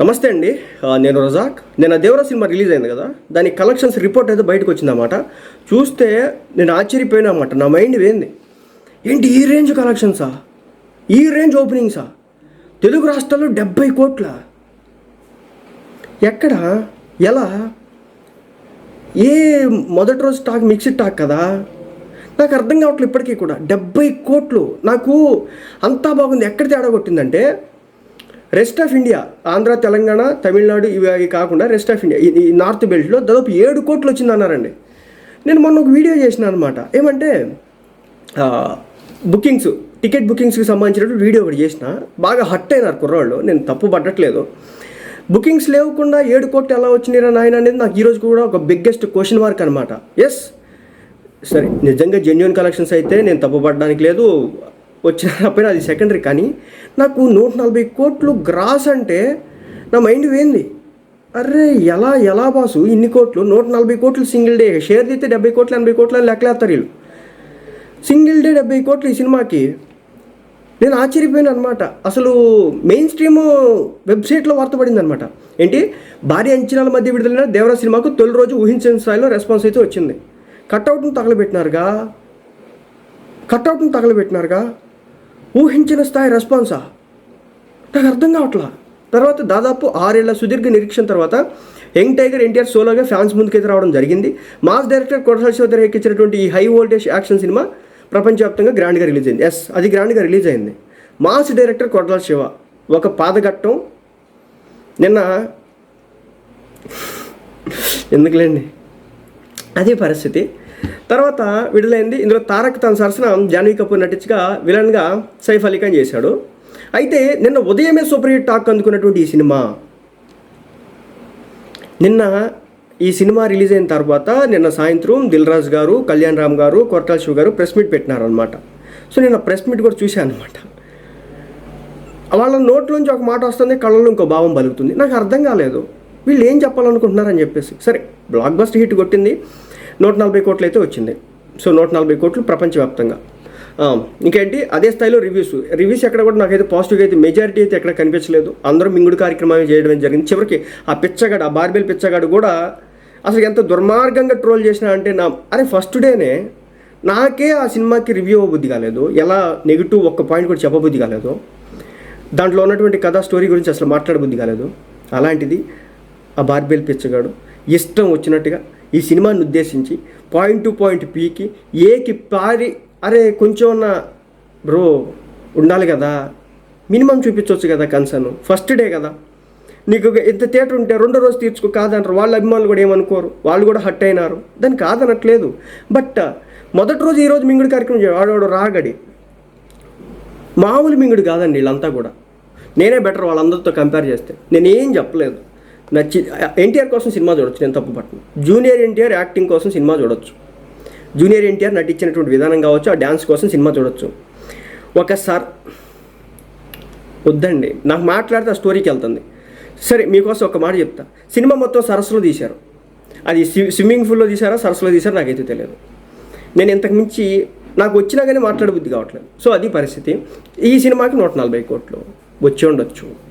నమస్తే అండి. నేను రజాక్. నేను దేవరా సినిమా రిలీజ్ అయింది కదా? దాని కలెక్షన్స్ రిపోర్ట్ అయితే బయటకు వచ్చిందన్నమాట. చూస్తే నేను ఆశ్చర్యపోయినా అన్నమాట. నా మైండ్ వేంది. ఏంటి ఈ రేంజ్ కలెక్షన్సా? ఈ రేంజ్ ఓపెనింగ్సా? తెలుగు రాష్ట్రాల్లో డెబ్బై కోట్ల. ఎక్కడ? ఎలా? ఏ మొదటి రోజు స్టాక్ మిక్స్డ్ స్టాక్ కదా? నాకు అర్థం కావట్లేదు ఇప్పటికీ కూడా. డెబ్బై కోట్లు. నాకు అంతా బాగుంది. ఎక్కడ తేడా కొట్టిందంటే rest of India Andhra Telangana Tamil Nadu ఇవి అవి కాకుండా రెస్ట్ ఆఫ్ ఇండియా ఈ- నార్త్ బెల్ట్లో దాదాపు ఏడు కోట్లు వచ్చిందన్నారండి నేను మొన్న ఒక వీడియో చేసిన అనమాట ఏమంటే బుకింగ్స్ టికెట్ బుకింగ్స్కి సంబంధించినటువంటి వీడియో ఒకటి చేసిన బాగా హట్ అయినారు కుర్రాళ్ళు. నేను తప్పు పట్టట్లేదు. బుకింగ్స్ లేకుండా ఏడు కోట్లు ఎలా వచ్చినారా నాయన అనేది నాకు ఈరోజు కూడా ఒక బిగ్గెస్ట్ క్వశ్చన్ మార్క్ అనమాట ఎస్ సరే నిజంగా జెన్యున్ కలెక్షన్స్ అయితే నేను తప్పుపడడానికి లేదు. వచ్చిన అది సెకండరీ కానీ నాకు నూట నలభై కోట్లు గ్రాస్ అంటే నా మైండ్ వేంది. అరే ఎలా ఎలా బాసు? ఇన్ని కోట్లు? నూట నలభై కోట్లు సింగిల్ డే షేర్ తీస్తే డెబ్బై కోట్లు ఎనభై కోట్లు లెక్కలేస్తారు వీళ్ళు. సింగిల్ డే డెబ్బై కోట్లు ఈ సినిమాకి. నేను ఆశ్చర్యపోయాను అనమాట అసలు మెయిన్ స్ట్రీమ్ వెబ్సైట్లో వార్త పడింది అనమాట ఏంటి? భారీ అంచనాల మధ్య విడుదలైన దేవరా సినిమాకు తొలి రోజు ఊహించని స్థాయిలో రెస్పాన్స్ అయితే వచ్చింది. కట్అవుట్ను తగలబెట్టినారుగా? కట్అవుట్ను తగలబెట్టినారుగా? ఊహించిన స్థాయి రెస్పాన్సా? నాకు అర్థం కావట్లా. తర్వాత దాదాపు ఆరేళ్ళ సుదీర్ఘ నిరీక్షణ తర్వాత యంగ్ టైగర్ ఎన్టీఆర్ సోలోగా ఫ్యాన్స్ ముందుకైతే రావడం జరిగింది. మాస్ డైరెక్టర్ కొరసాల శివ ఎక్కించినటువంటి ఈ హై వోల్టేజ్ యాక్షన్ సినిమా ప్రపంచవ్యాప్తంగా గ్రాండ్గా రిలీజ్ అయింది. ఎస్ అది గ్రాండ్గా రిలీజ్ అయింది. మాస్ డైరెక్టర్ కొరసాల శివ ఒక పాదఘట్టం. నిన్న ఎందుకులేండి? అదే పరిస్థితి. తర్వాత విడుదలైంది ఇందులో తారక్ తన సరసన జాన్వీ కపూర్ నటించగా విలన్గా సైఫ్ అలీ ఖాన్ చేశాడు. అయితే నిన్న ఉదయమే సూపర్ హిట్ టాక్ అందుకున్నటువంటి ఈ సినిమా. నిన్న ఈ సినిమా రిలీజ్ అయిన తర్వాత నిన్న సాయంత్రం దిల్రాజ్ గారు కళ్యాణ్ రామ్ గారు కొరటాల శివ గారు ప్రెస్ మీట్ పెట్టినారనమాట సో నేను ఆ ప్రెస్ మీట్ కూడా చూశాను అనమాట వాళ్ళ నోట్లోంచి ఒక మాట వస్తుంది కళ్ళలో ఇంకో భావం బలుగుతుంది. నాకు అర్థం కాలేదు. వీళ్ళు ఏం చెప్పాలనుకుంటున్నారని చెప్పేసి. సరే బ్లాక్ బస్ట్ హిట్ కొట్టింది. నూట నలభై కోట్లు అయితే వచ్చింది. సో నూట నలభై కోట్లు ప్రపంచవ్యాప్తంగా. ఇంకేంటి? అదే స్థాయిలో రివ్యూస్. రివ్యూస్ ఎక్కడ కూడా నాకైతే పాజిటివ్గా అయితే మెజారిటీ అయితే ఎక్కడ కనిపించలేదు. అందరూ మింగుడు కార్యక్రమం చేయడం జరిగింది. చివరికి ఆ పిచ్చగాడు ఆ బార్బెల్ పిచ్చగాడు కూడా అసలు ఎంత దుర్మార్గంగా ట్రోల్ చేసినా అంటే నా అరే ఫస్ట్ డేనే నాకే ఆ సినిమాకి రివ్యూ అవ్వబుద్ధి కాలేదు. ఎలా నెగిటివ్ ఒక్క పాయింట్ కూడా చెప్పబుద్ధి కాలేదు. దాంట్లో ఉన్నటువంటి కథా స్టోరీ గురించి అసలు మాట్లాడబుద్ధి కాలేదు. అలాంటిది ఆ బార్బెల్ పిచ్చగాడు. ఇష్టం వచ్చినట్టుగా ఈ సినిమాని ఉద్దేశించి పాయింట్ టు పాయింట్ పీకి ఏకి పారి అరే కొంచెం ఉన్న బ్రో ఉండాలి కదా. మినిమం చూపించవచ్చు కదా కన్సర్న్. ఫస్ట్ డే కదా. నీకు ఒక ఇంత థియేటర్ ఉంటే రెండో రోజు తీర్చుకో కాదంటారు. వాళ్ళ అభిమానులు కూడా ఏమనుకోరు. వాళ్ళు కూడా హట్ అయినారు. దాన్ని కాదనట్లేదు. బట్ మొదటి రోజు ఈరోజు మింగుడు కార్యక్రమం చేయ- వాడు రాగడి. మామూలు మింగుడు కాదండి వీళ్ళంతా కూడా. నేనే బెటర్ వాళ్ళందరితో కంపేర్ చేస్తే. నేను ఏం చెప్పలేదు. నచ్చి ఎన్టీఆర్ కోసం సినిమా చూడొచ్చు నేను తప్పు పట్టను జూనియర్ ఎన్టీఆర్ యాక్టింగ్ కోసం సినిమా చూడొచ్చు. జూనియర్ ఎన్టీఆర్ నటించినటువంటి విధానం కావచ్చు ఆ డ్యాన్స్ కోసం సినిమా చూడొచ్చు. ఒకసారి వద్దండి నాకు మాట్లాడితే ఆ స్టోరీకి వెళ్తుంది. సరే మీకోసం ఒక మాట చెప్తా. సినిమా మొత్తం సరస్సులో తీశారు. అది స్వి- స్విమ్మింగ్ పూల్లో తీశారా సరస్సులో తీశారా నాకైతే తెలియదు. నేను ఇంతకు మించి నాకు వచ్చినా కానీ మాట్లాడబుద్ధి కావట్లేదు. సో అది పరిస్థితి. ఈ సినిమాకి నూట నలభై కోట్లు వచ్చి ఉండొచ్చు.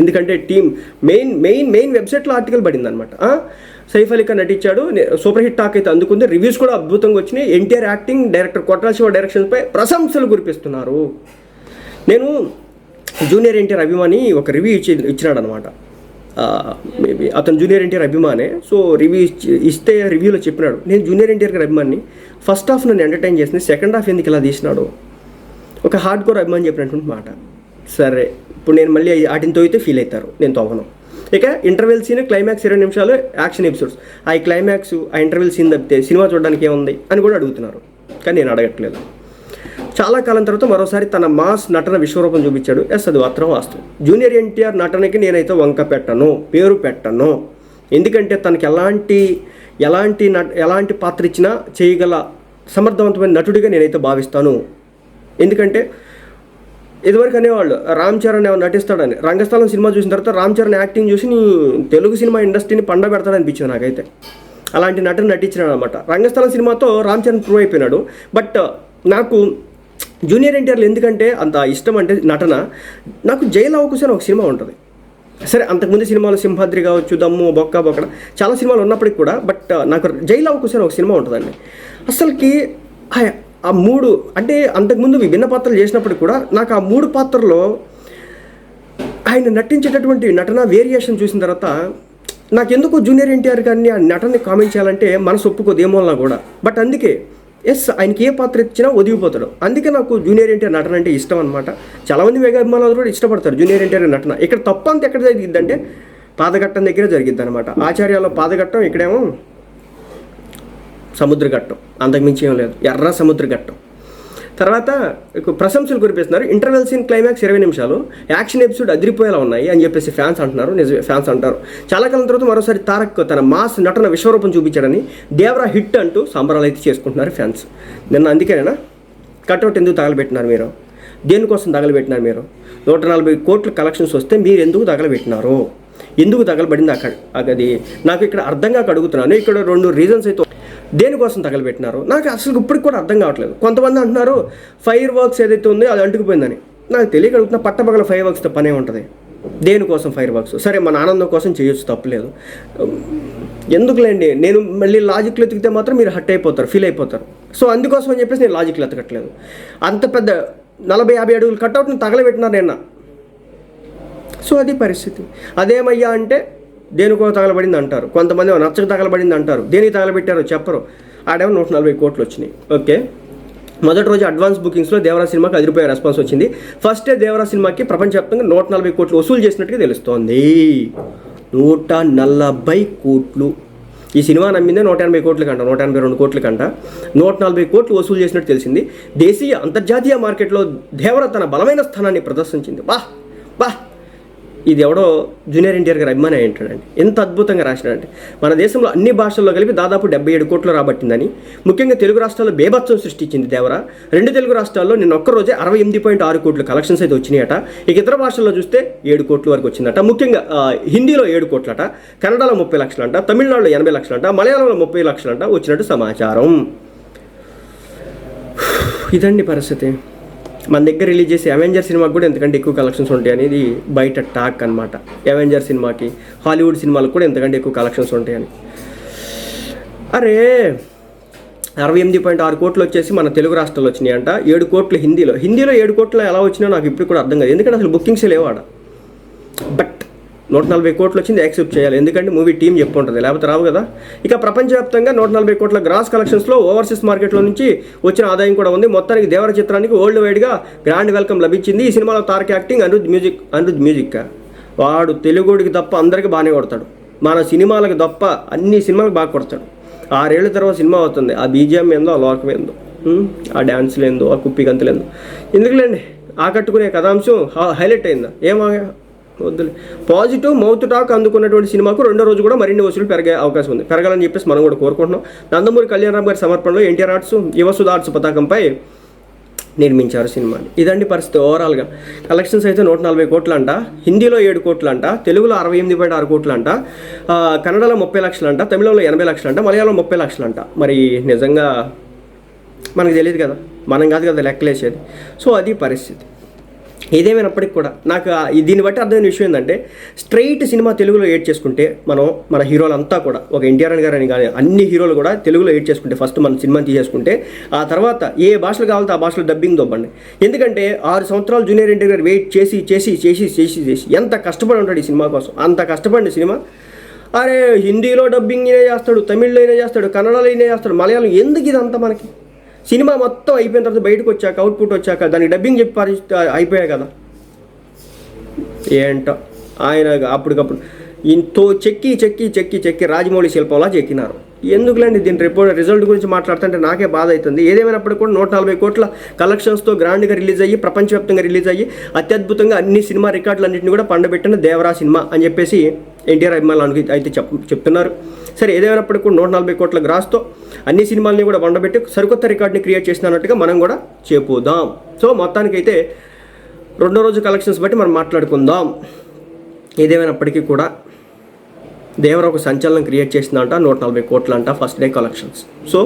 ఎందుకంటే టీం మెయిన్ మెయిన్ మెయిన్ వెబ్సైట్లో ఆర్టికల్ పడింది అనమాట సైఫ్ అలీ ఖాన్ నటించాడు సూపర్ హిట్ టాక్ అయితే అందుకుంది రివ్యూస్ కూడా అద్భుతంగా వచ్చినాయి. ఎన్టీఆర్ యాక్టింగ్ డైరెక్టర్ కొట్టాల శివ డైరెక్షన్పై ప్రశంసలు కురిపిస్తున్నారు. నేను జూనియర్ ఎన్టీఆర్ అభిమాని ఒక రివ్యూ ఇచ్చి ఇచ్చినాడు అనమాట మేబీ అతను జూనియర్ ఎన్టీఆర్ అభిమానే సో రివ్యూ ఇచ్చి ఇస్తే రివ్యూలో చెప్పినాడు. నేను జూనియర్ ఎన్టీఆర్ గారి అభిమాని ఫస్ట్ హాఫ్ నన్ను ఎంటర్టైన్ చేసింది సెకండ్ హాఫ్ ఎందుకు ఇలా తీసినాడు? ఒక హార్డ్ కోర్ అభిమాని చెప్పినటువంటి మాట. సరే. ఇప్పుడు నేను మళ్ళీ వాటిని అయితే ఫీల్ అవుతారు. నేను తవ్వను ఇక ఇంటర్వెల్ సీన్ క్లైమాక్స్ ఇరవై నిమిషాలు యాక్షన్ ఎపిసోడ్స్ ఆ క్లైమాక్స్ ఆ ఇంటర్వెల్ సీన్ తప్పితే సినిమా చూడడానికి ఏముంది అని కూడా అడుగుతున్నారు. కానీ నేను అడగట్లేదు. చాలా కాలం తర్వాత మరోసారి తన మాస్ నటన విశ్వరూపం చూపించాడు. ఎస్ అది మాత్రం వాస్తవం. జూనియర్ ఎన్టీఆర్ నటనకి నేనైతే వంక పెట్టను పేరు పెట్టను. ఎందుకంటే తనకి ఎలాంటి ఎలాంటి నట ఎలాంటి పాత్ర ఇచ్చినా చేయగల సమర్థవంతమైన నటుడిగా నేనైతే భావిస్తాను. ఎందుకంటే ఇదివరకు అనేవాళ్ళు రామ్ చరణ్ ఏమో నటిస్తాడని. రంగస్థలం సినిమా చూసిన తర్వాత రామ్ చరణ్ యాక్టింగ్ చూసి నీ తెలుగు సినిమా ఇండస్ట్రీని పండ పెడతాడనిపించింది నాకైతే. అలాంటి నటన నటించినాడు అనమాట రంగస్థలం సినిమాతో రామ్ చరణ్ ప్రూవ్ అయిపోయినాడు. బట్ నాకు జూనియర్ ఎన్టీఆర్లు ఎందుకంటే అంత ఇష్టం అంటే నటన. నాకు జైలు అవకాశం అని ఒక సినిమా ఉంటుంది. సరే అంతకుముందు సినిమాలు సింహాద్రి కావచ్చు దమ్ము బొక్క బొక్కడ చాలా సినిమాలు ఉన్నప్పటికి కూడా బట్ నాకు జైలు అవకాశం ఒక సినిమా ఉంటుందండి. అసలుకి ఆ- మూడు అంటే అంతకుముందు విభిన్న పాత్రలు చేసినప్పటికి కూడా నాకు ఆ మూడు పాత్రలో ఆయన నటించేటటువంటి నటన వేరియేషన్ చూసిన తర్వాత నాకెందుకు జూనియర్ ఎన్టీఆర్ గారిని ఆ నటనని కామెంట్ చేయాలంటే మనసు ఒప్పుకోదు ఏమోలా కూడా. బట్ అందుకే ఎస్ ఆయనకి ఏ పాత్ర ఇచ్చినా ఒదిగిపోతాడు. అందుకే నాకు జూనియర్ ఎన్టీఆర్ నటన అంటే ఇష్టం అనమాట చాలామంది మంది అభిమానులు కూడా ఇష్టపడతారు జూనియర్ ఎన్టీఆర్ నటన. ఇక్కడ తప్ప అంత ఎక్కడ జరిగిద్దంటే పాదఘట్టం దగ్గర జరిగిద్ది అనమాట ఆచార్యాలో పాదఘట్టం ఇక్కడేమో సముద్రఘట్టం అంతకుమించి ఏం లేదు. ఎర్ర సముద్రఘట్టం తర్వాత ప్రశంసలు కురిపిస్తున్నారు. ఇంటర్వెల్ సీన్ క్లైమాక్స్ ఇరవై నిమిషాలు. యాక్షన్ ఎపిసోడ్ అదిరిపోయేలా ఉన్నాయి అని చెప్పేసి ఫ్యాన్స్ అంటున్నారు. నిజమే ఫ్యాన్స్ అంటారు. చాలా కాలం తర్వాత మరోసారి తారక్ తన మాస్ నటన విశ్వరూపం చూపించాడని దేవరా హిట్ అంటూ సంబరాలు అయితే చేసుకుంటున్నారు ఫ్యాన్స్. నిన్న అందుకేనా కట్అవుట్ ఎందుకు తగలబెట్టినారు మీరు? దేనికోసం తగలబెట్టినారు మీరు? నూట నలభై కోట్ల కలెక్షన్స్ వస్తే మీరు ఎందుకు తగలబెట్టినారు? ఎందుకు తగలబడింది అక్కడ? అది నాకు ఇక్కడ అర్థంగా అడుగుతున్నాను ఇక్కడ రెండు రీజన్స్ అయితే దేనికోసం తగలబెట్టినారు? నాకు అసలు ఇప్పటికి కూడా అర్థం కావట్లేదు. కొంతమంది అంటున్నారు ఫైర్ వర్క్స్ ఏదైతే ఉందో అది అంటుకుపోయిందని. నాకు తెలియక అడుగుతున్నా పట్టపగల ఫైర్ వర్క్స్తో పనే ఉంటుంది. దేనికోసం ఫైర్ వర్క్స్ సరే మన ఆనందం కోసం చేయొచ్చు తప్పలేదు. ఎందుకులేండి? నేను మళ్ళీ లాజిక్లు ఎతికితే మాత్రం మీరు హట్ అయిపోతారు ఫీల్ అయిపోతారు. సో అందుకోసం అని చెప్పేసి నేను లాజిక్లు ఎతకట్లేదు. అంత పెద్ద నలభై యాభై అడుగులు కట్అవుట్ని తగలబెట్టినారు నిన్న. సో అది పరిస్థితి. అదేమయ్యా అంటే దేనికో తగలబడింది అంటారు కొంతమంది నచ్చక తగలబడింది అంటారు దేనికి తగలబెట్టారో చెప్పరు. ఆడేమో నూట నలభై కోట్లు వచ్చినాయి. ఓకే? మొదటి రోజు అడ్వాన్స్ బుకింగ్స్లో దేవరా సినిమాకి అదిరిపోయే రెస్పాన్స్ వచ్చింది. ఫస్టే దేవరా సినిమాకి ప్రపంచవ్యాప్తంగా నూట నలభై కోట్లు వసూలు చేసినట్టుగా తెలుస్తోంది. నూట నలభై కోట్లు. ఈ సినిమా నమ్మిందే నూట ఎనభై కోట్ల కంట నూట ఎనభై రెండు కోట్ల కంట. నూట నలభై కోట్లు వసూలు చేసినట్టు తెలిసింది. దేశీయ అంతర్జాతీయ మార్కెట్లో దేవర తన బలమైన స్థానాన్ని ప్రదర్శించింది. వాహ్! వాహ్! ఇది ఎవడో జూనియర్ ఎన్టీఆర్ గారు అభిమాని ఉంటాడండి. ఎంత అద్భుతంగా రాసినాడంటే మన దేశంలో అన్ని భాషల్లో కలిపి దాదాపు డెబ్బై ఏడు కోట్లు రాబట్టిందని ముఖ్యంగా తెలుగు రాష్ట్రాల్లో బేభత్సం సృష్టించింది దేవరా. రెండు తెలుగు రాష్ట్రాల్లో నిన్న ఒక్కరోజే అరవై ఎనిమిది పాయింట్ ఆరు కోట్లు కలెక్షన్స్ అయితే వచ్చినాయట. ఇక ఇతర భాషల్లో చూస్తే ఏడు కోట్ల వరకు వచ్చిందట. ముఖ్యంగా హిందీలో ఏడు కోట్లట కన్నడలో ముప్పై లక్షలంట తమిళనాడులో ఎనభై లక్షలంట మలయాళంలో ముప్పై లక్షలంట వచ్చినట్టు సమాచారం. ఇదండి పరిస్థితి. మన దగ్గర రిలీజ్ చేసే అవెంజర్ సినిమాకి కూడా ఎంతకంటే ఎక్కువ కలెక్షన్స్ ఉంటాయి అనేది బయట టాక్ అనమాట అవెంజర్ సినిమాకి హాలీవుడ్ సినిమాలకు కూడా ఎంతకంటే ఎక్కువ కలెక్షన్స్ ఉంటాయని. అరే అరవై ఎనిమిది పాయింట్ ఆరు కోట్లు వచ్చేసి మన తెలుగు రాష్ట్రాల్లో వచ్చినాయంట. ఏడు కోట్లు హిందీలో. హిందీలో ఏడు కోట్లు ఎలా వచ్చినా నాకు ఇప్పుడు కూడా అర్థం కాదు. ఎందుకంటే అసలు బుకింగ్స్ లేవాడ బట్ నూట నలభై కోట్లు వచ్చింది యాక్సెప్ట్ చేయాలి. ఎందుకంటే మూవీ టీం చెప్పుంటుంది లేకపోతే రావు కదా? ఇక ప్రపంచవ్యాప్తంగా నూట నలభై కోట్ల గ్రాస్ కలెక్షన్స్లో ఓవర్సీస్ మార్కెట్లో నుంచి వచ్చిన ఆదాయం కూడా ఉంది. మొత్తానికి దేవర చిత్రానికి వరల్డ్ వైడ్గా గ్రాండ్ వెల్కమ్ లభించింది. ఈ సినిమాలో Tarak acting Anirudh music Anirudh music వాడు తెలుగుడికి తప్ప అందరికీ బాగానే కొడతాడు. మన సినిమాలకు తప్ప అన్ని సినిమాలకు బాగా కొడతాడు. ఆరేళ్ళ తర్వాత సినిమా అవుతుంది ఆ బీజిఎం ఏందో ఆ లోకం ఏందో. ఆ డ్యాన్స్లు ఏందో ఆ కుప్పి గంతులేందో ఎందుకులేండి? ఆకట్టుకునే కథాంశం హైలైట్ అయిందా? ఏమా వద్దులే. పాజిటివ్ మౌత్ టాక్ అందుకున్నటువంటి సినిమాకు రెండో రోజు కూడా మరిన్ని వసూలు పెరిగే అవకాశం ఉంది. పెరగాలని చెప్పేసి మనం కూడా కోరుకుంటున్నాం. నందమూరి కళ్యాణరామ్ గారి సమర్పణలో ఎన్టీఆర్ ఆర్ట్స్ యువసుధ ఆర్ట్స్ పతాకంపై నిర్మించారు సినిమాని. ఇదండి పరిస్థితి ఓవరాల్గా కలెక్షన్స్ అయితే నూట నలభై కోట్లు అంట హిందీలో ఏడు కోట్లు అంట తెలుగులో అరవై ఎనిమిది పాయింట్ ఆరు కోట్లంట. కన్నడలో ముప్పై లక్షలంట. తమిళంలో ఎనభై లక్షలు అంట ముప్పై లక్షలు అంట మరి నిజంగా మనకు తెలియదు కదా. మనం కాదు కదా లెక్కలేసేది. సో అది పరిస్థితి. ఏదేమైనప్పటికి కూడా నాకు దీన్ని బట్టి అర్థమైన విషయం ఏంటంటే స్ట్రైట్ సినిమా తెలుగులో ఎయిట్ చేసుకుంటే మనం మన హీరోలంతా కూడా ఒక ఎన్టీఆర్ గారు అని కానీ అన్ని హీరోలు కూడా తెలుగులో ఎయిట్ చేసుకుంటే ఫస్ట్ మనం సినిమా తీసేసుకుంటే ఆ తర్వాత ఏ భాషలు కావాలంటే ఆ భాషలో డబ్బింగ్ దొబ్బండి. ఎందుకంటే ఆరు సంవత్సరాలు జూనియర్ ఎన్టీఆర్ గారు వెయిట్ చేసి చేసి చేసి చేసి చేసి ఎంత కష్టపడి ఉంటాడు ఈ సినిమా కోసం అంత కష్టపడిన సినిమా. అరే హిందీలో డబ్బింగ్ అయినా చేస్తాడు తమిళ్ళో అయినా చేస్తాడు కన్నడలో అయినా చేస్తాడు మలయాళం ఎందుకు ఇదంతా మనకి? సినిమా మొత్తం అయిపోయిన తర్వాత బయటకు వచ్చాక అవుట్పుట్ వచ్చాక దానికి డబ్బింగ్ చెప్పి పరి అయిపోయాయి కదా? ఏంటో? ఆయన అప్పటికప్పుడు ఇంతో చెక్కి చెక్కి చెక్కి చెక్కి రాజమౌళి శిల్పంలా చెక్కినారు. ఎందుకులేండి దీని రిపోర్ట్ రిజల్ట్ గురించి మాట్లాడుతుంటే నాకే బాధ అవుతుంది. ఏదేమైనప్పటికీ కూడా నూట నలభై కోట్ల కలెక్షన్స్తో గ్రాండ్గా రిలీజ్ అయ్యి ప్రపంచవ్యాప్తంగా రిలీజ్ అయ్యి అత్యద్భుతంగా అన్ని సినిమా రికార్డులన్నింటినీ కూడా పండబెట్టిన దేవరా సినిమా అని చెప్పేసి ఎన్టీఆర్ అభిమానులు అయితే చెప్ చెప్తున్నారు. సరే ఏదేమైనప్పటికీ కూడా నూట నలభై కోట్ల గ్రాస్తో అన్ని సినిమాలని కూడా పండబెట్టి సరికొత్త రికార్డ్ని క్రియేట్ చేసినట్టుగా మనం కూడా చెప్పుదాం. సో మొత్తానికైతే రెండో రోజు కలెక్షన్స్ బట్టి మనం మాట్లాడుకుందాం. ఏదేమైనప్పటికీ కూడా దేవర ఒక సంచలనం క్రియేట్ చేసిందంట నూట నలభై కోట్లు అంట ఫస్ట్ డే కలెక్షన్స్ సో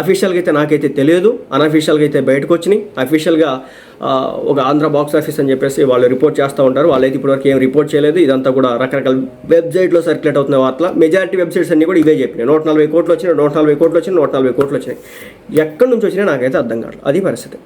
అఫీషియల్గా అయితే నాకైతే తెలియదు అన్అఫీషియల్గా అయితే బయటకు వచ్చినాయి. అఫీషియల్గా ఒక ఆంధ్ర బాక్స్ ఆఫీస్ అని చెప్పేసి వాళ్ళు రిపోర్ట్ చేస్తూ ఉంటారు. వాళ్ళైతే ఇప్పటివరకు ఏం రిపోర్ట్ చేయలేదు. ఇదంతా కూడా రకరకాల వెబ్సైట్లో సర్క్యులేట్ అవుతున్న వార్తల. మెజారిటీ వెబ్సైట్స్ అన్ని కూడా ఇవే చెప్పినాయి. నూట నలభై కోట్లు వచ్చినాయి నూట నలభై కోట్లు వచ్చినాయి నూట నలభై కోట్లు వచ్చినాయి. ఎక్కడి నుంచి వచ్చినాయి నాకైతే అర్థం కాదు అది పరిస్థితి.